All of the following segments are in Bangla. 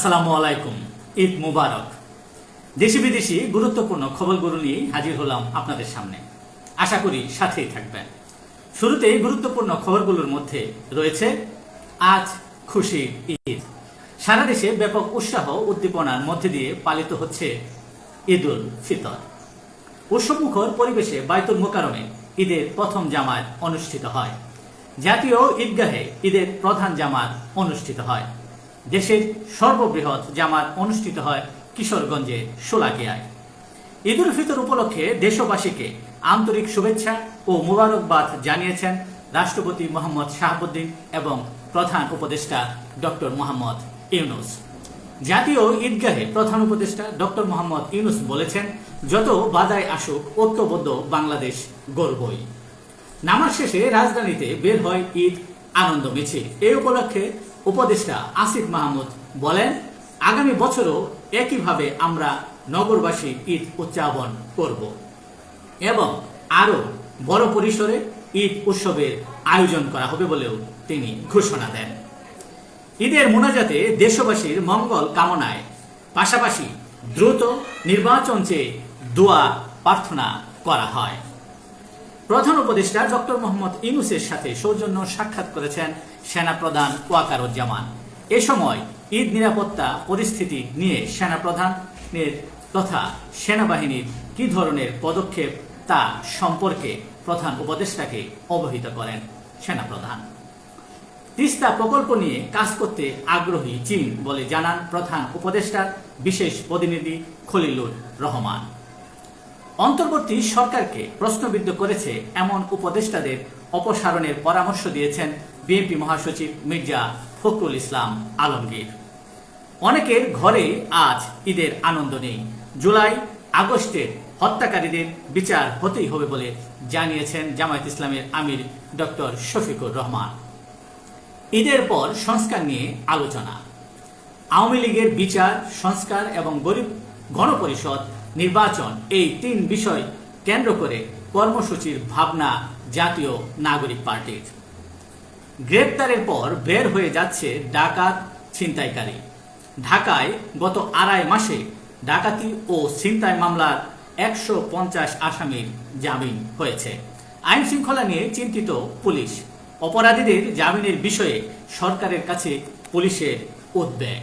আসসালামু আলাইকুম। ঈদ মুবারক। দেশি বিদেশি গুরুত্বপূর্ণ খবরগুলো নিয়ে হাজির হলাম আপনাদের সামনে। আশা করি সাথেই থাকবেন। শুরুতেই গুরুত্বপূর্ণ খবরগুলোর মধ্যে রয়েছে, আজ খুশি ঈদ। সারা দেশে ব্যাপক উৎসাহ উদ্দীপনার মধ্যে দিয়ে পালিত হচ্ছে ঈদুল ফিতর। উৎসবমুখর পরিবেশে বায়তুল মোকারমে ঈদের প্রথম জামাত অনুষ্ঠিত হয়। জাতীয় ঈদগাহে ঈদের প্রধান জামাত অনুষ্ঠিত হয়। দেশের সর্ববৃহৎ জামাত অনুষ্ঠিত হয় কিশোরগঞ্জে সোলাকিয়ায় ঈদ উল ফিতর উপলক্ষে দেশবাসীকে আন্তরিক শুভেচ্ছা ও মুবারকবাদ জানিয়েছেন রাষ্ট্রপতি মোহাম্মদ শাহাবুদ্দিন এবং প্রধান উপদেষ্টা ডক্টর মোহাম্মদ ইউনুস। জাতীয় ঈদগাহে প্রধান উপদেষ্টা ডক্টর মোহাম্মদ ইউনুস বলেছেন, যত বাধায় আসুক, ঐক্যবদ্ধ বাংলাদেশ গর্বই নামাজ শেষে রাজধানীতে বের হয় ঈদ আনন্দ মিছিল। এই উপলক্ষে উপদেষ্টা আসিফ মাহমুদ বলেন, আগামী বছরও একইভাবে আমরা নগরবাসী ঈদ উদযাপন করব এবং আরও বড় পরিসরে ঈদ উৎসবের আয়োজন করা হবে বলেও তিনি ঘোষণা দেন। ঈদের মোনাজাতে দেশবাসীর মঙ্গল কামনায় পাশাপাশি দ্রুত নির্বাচন চেয়ে দোয়া প্রার্থনা করা হয়। প্রধান উপদেষ্টা ডক্টর মোহাম্মদ ইউনুসের সাথে সৌজন্য সাক্ষাৎ করেছেন সেনাপ্রধান ওয়াকারুজ্জামান। এ সময় ঈদ নিরাপত্তা পরিস্থিতি নিয়ে সেনাপ্রধানের তথা সেনাবাহিনীর কি ধরনের পদক্ষেপ তা সম্পর্কে প্রধান উপদেষ্টাকে অবহিত করেন সেনাপ্রধান। তিস্তা প্রকল্প নিয়ে কাজ করতে আগ্রহী চীন বলে জানান প্রধান উপদেষ্টার বিশেষ প্রতিনিধি খলিলুর রহমান। অন্তর্বর্তী সরকারকে প্রশ্নবিদ্ধ করেছে এমন উপদেষ্টাদের অপসারণের পরামর্শ দিয়েছেন বিএনপি মহাসচিব মির্জা ফখরুল ইসলাম আলমগীর। অনেকের ঘরে আজ ঈদের আনন্দ নেই। জুলাই আগস্টের হত্যাকারীদের বিচার হতেই হবে বলে জানিয়েছেন জামায়াত ইসলামের আমির ডক্টর শফিকুর রহমান। ঈদের পর সংস্কার নিয়ে আলোচনা। আওয়ামী লীগের বিচার, সংস্কার এবং গরিব গণপরিষদ নির্বাচন এই তিন বিষয় কেন্দ্র করে কর্মসূচির ভাবনা জাতীয় নাগরিক পার্টির। গ্রেপ্তারের পর বের হয়ে যাচ্ছে ডাকাত ছিনতাইকারী। ঢাকায় গত আড়াই মাসে ডাকাতি ও ছিনতাই মামলার একশো পঞ্চাশ আসামির জামিন হয়েছে। আইন শৃঙ্খলা নিয়ে চিন্তিত পুলিশ। অপরাধীদের জামিনের বিষয়ে সরকারের কাছে পুলিশের উদ্বেগ।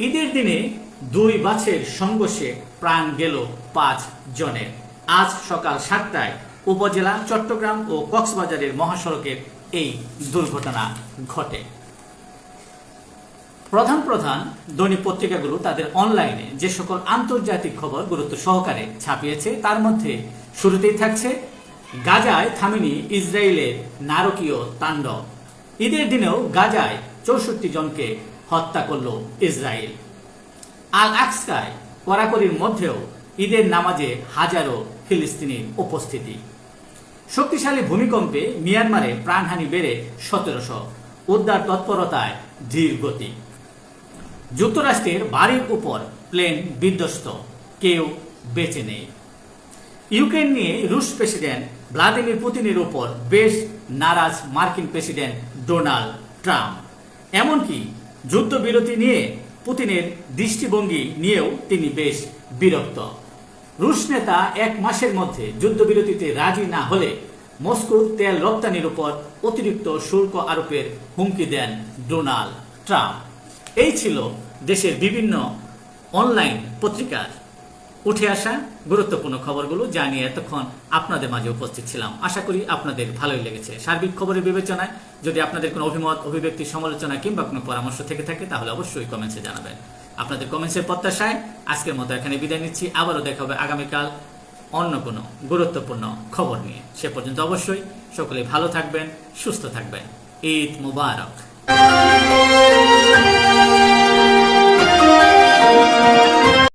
ঈদের দিনে দুই বাছের সংঘর্ষে প্রাণ গেল পাঁচ জনের আজ সকাল সাতটায় উপজেলা চট্টগ্রাম ও কক্সবাজারের মহাসড়কের এই দুর্ঘটনা ঘটে। প্রধান প্রধান দৈনিক পত্রিকাগুলো তাদের অনলাইনে যে সকল আন্তর্জাতিক খবর গুরুত্ব সহকারে ছাপিয়েছে, তার মধ্যে শুরুতেই থাকছে গাজায় থামিনি ইসরায়েলের নারকীয় তাণ্ডব। ঈদের দিনেও গাজায় চৌষট্টি জনকে হত্যা করল ইসরায়েল। আল আকসায় কড়াকড়ির মধ্যেও ঈদের নামাজে হাজারো ফিলিস্তিনির উপস্থিতি। শক্তিশালী ভূমিকম্পে মিয়ানমারে প্রাণহানি বেড়ে সতেরোশো। উদ্ধার তৎপরতায় ধীর গতি। যুক্তরাষ্ট্রের বাড়ির উপর প্লেন বিধ্বস্ত। কেউ বেঁচে নেই। ইউক্রেন নিয়ে রুশ প্রেসিডেন্ট ভ্লাদিমির পুতিনের উপর বেশ নারাজ মার্কিন প্রেসিডেন্ট ডোনাল্ড ট্রাম্প। এমনকি যুদ্ধবিরতি নিয়ে পুতিনের দৃষ্টিভঙ্গি নিয়েও তিনি বেশ বিরক্ত। রুশ নেতা এক মাসের মধ্যে যুদ্ধবিরতিতে রাজি না হলে মস্কোর তেল রপ্তানির উপর অতিরিক্ত শুল্ক আরোপের হুমকি দেন ডোনাল্ড ট্রাম্প। এই ছিল দেশের বিভিন্ন অনলাইন পত্রিকার উঠে আসা গুরুত্বপূর্ণ খবরগুলো জানিয়ে এতক্ষণ আপনাদের মাঝে উপস্থিত ছিলাম। আশা করি আপনাদের ভালোই লেগেছে। সার্বিক খবরের বিবেচনায় যদি আপনাদের কোনো অভিমত, অভিব্যক্তি, সমালোচনা কিংবা কোনো পরামর্শ থেকে থাকে, তাহলে অবশ্যই কমেন্টসে জানাবেন। আপনাদের কমেন্টসের প্রত্যাশায় আজকের মতো এখানে বিদায় নিচ্ছি। আবারও দেখা হবে আগামীকাল অন্য কোনো গুরুত্বপূর্ণ খবর নিয়ে। সে পর্যন্ত অবশ্যই সকলে ভালো থাকবেন, সুস্থ থাকবেন। ঈদ মুবারক।